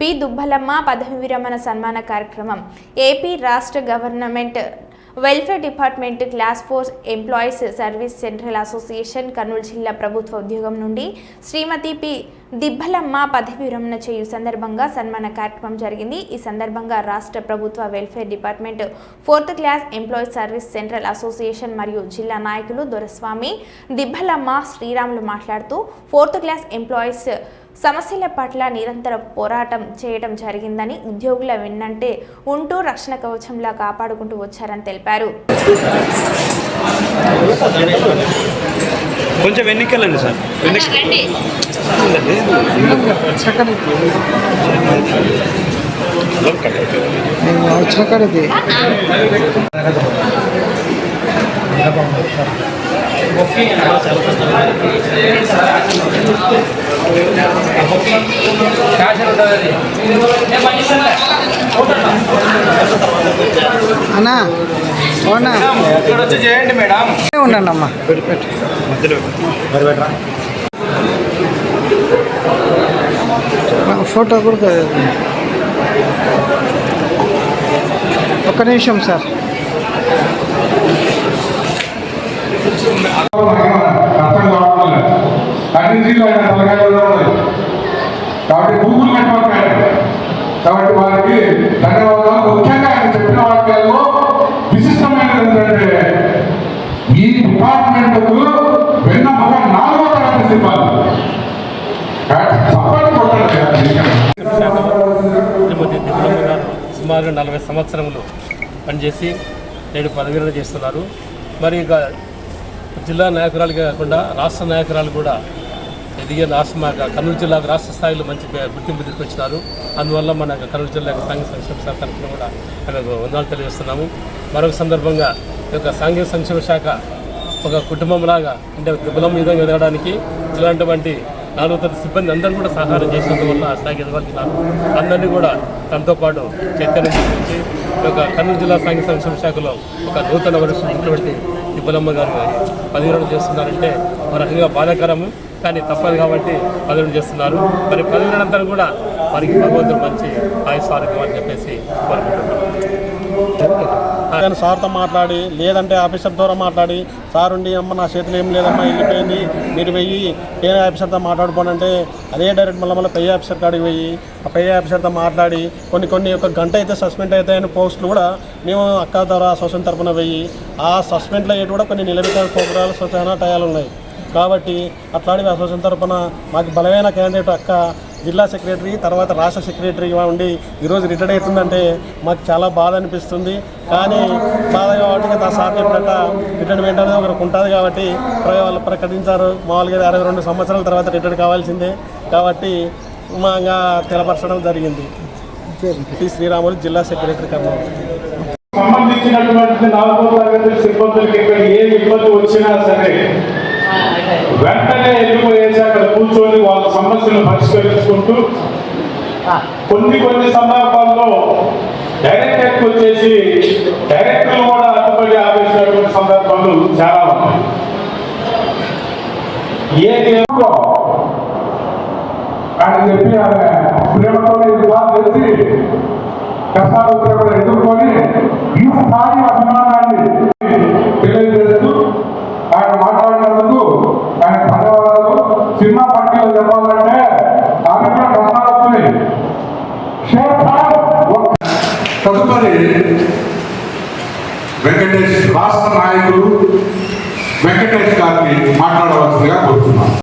P. దుబ్బలమ్మ పదవి విరమణ సన్మాన కార్యక్రమం. ఏపీ రాష్ట్ర government welfare department class fours employees service central association Kurnool జిల్లా ప్రభుత్వ ఉద్యోగం నుండి శ్రీమతి పి. దిబ్బలమ్మ పదవి విరమణ చేయు సందర్భంగా సన్మాన కార్యక్రమం జరిగింది. ఈ సందర్భంగా రాష్ట్ర ప్రభుత్వ welfare department fourth class employees service central association మరియు జిల్లా నాయకులు దొరస్వామి దిబ్బలమ్మ శ్రీరాములు మాట్లాడుతూ ఫోర్త్ క్లాస్ ఎంప్లాయీస్ సమస్యల పట్ల నిరంతర పోరాటం చేయడం జరిగిందని ఉద్యోగుల విన్నంటే ఉంటూ రక్షణ కవచంలా కాపాడుకుంటూ వచ్చారని తెలిపారు. కొంచెం వెనక్కెళ్ళండి సార్. వెనక్కి వచ్చిన కాడిది అన్నా. ఇక్కడ వచ్చి చేయండి మేడం. ఉండండి అమ్మా ఫోటో కూడా. ఒక్క నిమిషం సార్. కాబట్టి గూగుల్ నెట్వర్క్ కాబట్టి వారికి ధన్యవాదాలు. ముఖ్యంగా ఆయన చెప్పిన వాక్యాల్లో సుమారు నలభై సంవత్సరములు పనిచేసి నేడు పదవీరణ చేస్తున్నారు. మరి ఇక జిల్లా నాయకురాలు కాకుండా రాష్ట్ర నాయకురాలు కూడా ఎదిగే రాష్ట్ర మా కర్నూలు జిల్లాకు రాష్ట్ర స్థాయిలో మంచి గుర్తింపు తీసుకొచ్చినారు. అందువల్ల మన కర్నూలు జిల్లా సాంఘిక సంక్షేమ శాఖ తరఫున కూడా ఆమెకు వందనాలు తెలియజేస్తున్నాము. మరొక సందర్భంగా ఈ యొక్క సాంఘిక సంక్షేమ శాఖ ఒక కుటుంబంలాగా అంటే కులం విధంగా ఎదగడానికి ఇలాంటివంటి నాలుగు తన సిబ్బంది అందరూ కూడా సహకారం చేసినందువల్ల ఆ స్థాయికి ఎదగలిగినారు అందరినీ కూడా తనతో పాటు చైతన్యం తీసుకొచ్చి ఒక కర్నూలు జిల్లా సాంఘిక సంక్షేమ శాఖలో ఒక నూతన వరుసటువంటి దిబ్బలమ్మ గారు పదిహేను చేస్తున్నారంటే ఒక రకంగా బాధాకరము కానీ తప్పదు కాబట్టి పదవి చేస్తున్నారు. మరి పదవిరణ కూడా వారికి భగవంతుడు మంచి ఆయుష్ ఆరోగ్యం అని చెప్పేసి కోరుకుంటున్నాను. నేను సార్తో మాట్లాడి లేదంటే ఆఫీసర్ ద్వారా మాట్లాడి సార్ ఉండి అమ్మ నా చేతిలో ఏం లేదమ్మా వెళ్ళిపోయింది మీరు వెయ్యి పేరే ఆఫీసర్తో మాట్లాడుకోనంటే అదే డైరెక్ట్ మళ్ళీ మళ్ళీ పై ఆఫీసర్ కాడికి పోయి ఆ పై ఆఫీసర్తో మాట్లాడి కొన్ని కొన్ని ఒక గంట అయితే సస్పెండ్ అవుతాయని పోస్టులు కూడా మేము అక్క ద్వారా అసోసియేషన్ తరపున వెయ్యి ఆ సస్పెండ్లో అయ్యేటి కూడా కొన్ని నిలబెట్టే ప్రోగ్రాలు చాలా టయాలు ఉన్నాయి. కాబట్టి అట్లాంటివి అసోసియేషన్ తరపున మాకు బలమైన క్యాండిడేట్ అక్క జిల్లా సెక్రటరీ తర్వాత రాష్ట్ర సెక్రటరీగా ఉండి ఈరోజు రిటైర్ అవుతుందంటే మాకు చాలా బాధ అనిపిస్తుంది. కానీ బాధ కాబట్టి ఆ సార్ చెప్పినట్ట రిటైర్మెంట్ అనేది ఒకరికి ఉంటుంది కాబట్టి వాళ్ళు ప్రకటించారు. మామూలుగా అరవై రెండు సంవత్సరాల తర్వాత రిటైర్ కావాల్సిందే కాబట్టి మా ఇంకా తెలపరచడం జరిగింది. శ్రీరాములు జిల్లా సెక్రటరీ కర్నూలు సంబంధించినటువంటి నాలుగో తరగతి సిబ్బందులకి ఇక్కడ ఏ ఇబ్బంది వచ్చినా సరే వెంటనే వెళ్ళిపోయేసి అక్కడ కూర్చొని సమస్యలు పరిష్కరించుకుంటూ కొన్ని కొన్ని సందర్భాల్లో డైరెక్టర్కి వచ్చేసి డైరెక్టర్లు కూడా అడ్డుపడి ఆపేసినటువంటి సందర్భాలు చాలా ఉన్నాయి. ఏ ఆయన చెప్పి ఆమె ప్రేమతో చేసి కష్టాలు ఎదుర్కొని ఈ స్థాయి అభిమానాన్ని తెలియజేస్తూ ఆయన మాట్లాడినందుకు ఆయన ధన్యవాదాలు సినిమా పార్టీలో చెప్పాలంటే ఆమె కూడా కష్టాలు వస్తున్నాయి తదుపరి వెంకటేష్ రాష్ట్ర నాయకులు వెంకటేష్ గారిని మాట్లాడవలసిందిగా కోరుతున్నాను.